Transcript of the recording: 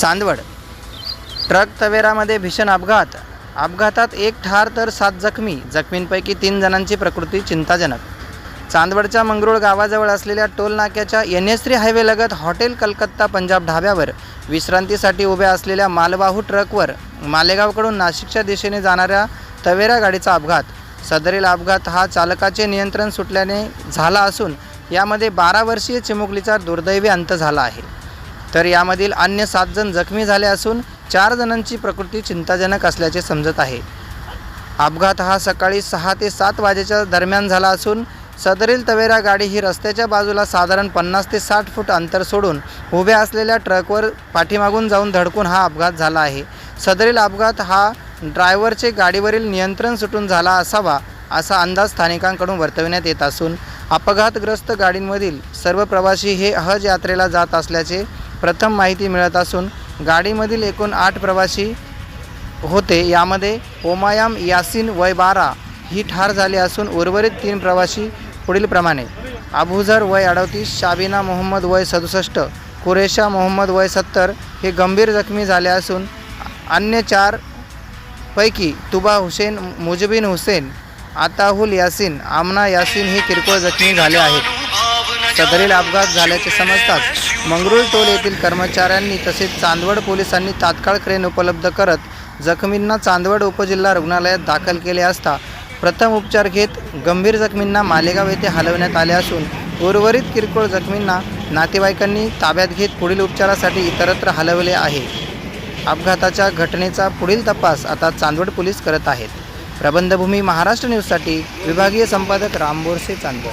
Chandwad. Truck तवेरामध्ये भीषण अपघात. अपघातात एक ठार तर सात जखमी जखमींपैकी तीन जणांची प्रकृती चिंताजनक. चांदवडच्या मंगरुळ गावाजवळ असलेल्या टोल नाक्याच्या एन एस थ्री हायवेलगत हॉटेल कलकत्ता पंजाब ढाब्यावर विश्रांतीसाठी उभ्या असलेल्या मालवाहू ट्रकवर मालेगावकडून नाशिकच्या दिशेने जाणाऱ्या तवेरा गाडीचा अपघात. सदरील अपघात हा चालकाचे नियंत्रण सुटल्याने झाला असून यामध्ये बारा वर्षीय चिमुकलीचा दुर्दैवी अंत झाला आहे. तर यामधील अन्य सात जण जखमी झाले असून चार जणांची प्रकृती चिंताजनक असल्याचे समजत आहे. अपघात हा सकाळी सहा ते सात वाजेच्या दरम्यान झाला असून सदरील तवेरा गाडी ही रस्त्याच्या बाजूला साधारण पन्नास ते साठ फूट अंतर सोडून उभ्या असलेल्या ट्रकवर पाठीमागून जाऊन धडकून हा अपघात झाला आहे. सदरील अपघात हा ड्रायव्हरचे गाडीवरील नियंत्रण सुटून झाला असावा असा अंदाज स्थानिकांकडून वर्तविण्यात येत असून अपघातग्रस्त गाडींमधील सर्व प्रवासी हे हज यात्रेला जात असल्याचे प्रथम माहिती मिळत असून गाडीमधील एकूण आठ प्रवासी होते. यामध्ये ओमायाम यासिन वय बारा ही ठार झाली असून उर्वरित तीन प्रवासी पुढीलप्रमाणे अबुझर वय अडतीस शाबिना मोहम्मद वय सदुसष्ट कुरेशा मोहम्मद वय सत्तर हे गंभीर जखमी झाले असून अन्य चार पैकी तुबा हुसेन मुजबिन हुसेन आताहुल यासिन आमना यासिन हे किरकोळ जखमी झाले आहेत. सदरील अपघात झाल्याचे समजताच मंगरुळ टोल येथील कर्मचाऱ्यांनी तसेच चांदवड पोलिसांनी तात्काळ क्रेन उपलब्ध करत जखमींना चांदवड उपजिल्हा रुग्णालयात दाखल केले असता प्रथम उपचार घेत गंभीर जखमींना मालेगाव येथे हलवण्यात आले असून उर्वरित किरकोळ जखमींना नातेवाईकांनी ताब्यात घेत पुढील उपचारासाठी इतरत्र हलवले आहे. अपघाताच्या घटनेचा पुढील तपास आता चांदवड पोलीस करत आहेत. प्रबंधभूमी महाराष्ट्र न्यूजसाठी विभागीय संपादक राम बोरसे चांदवड.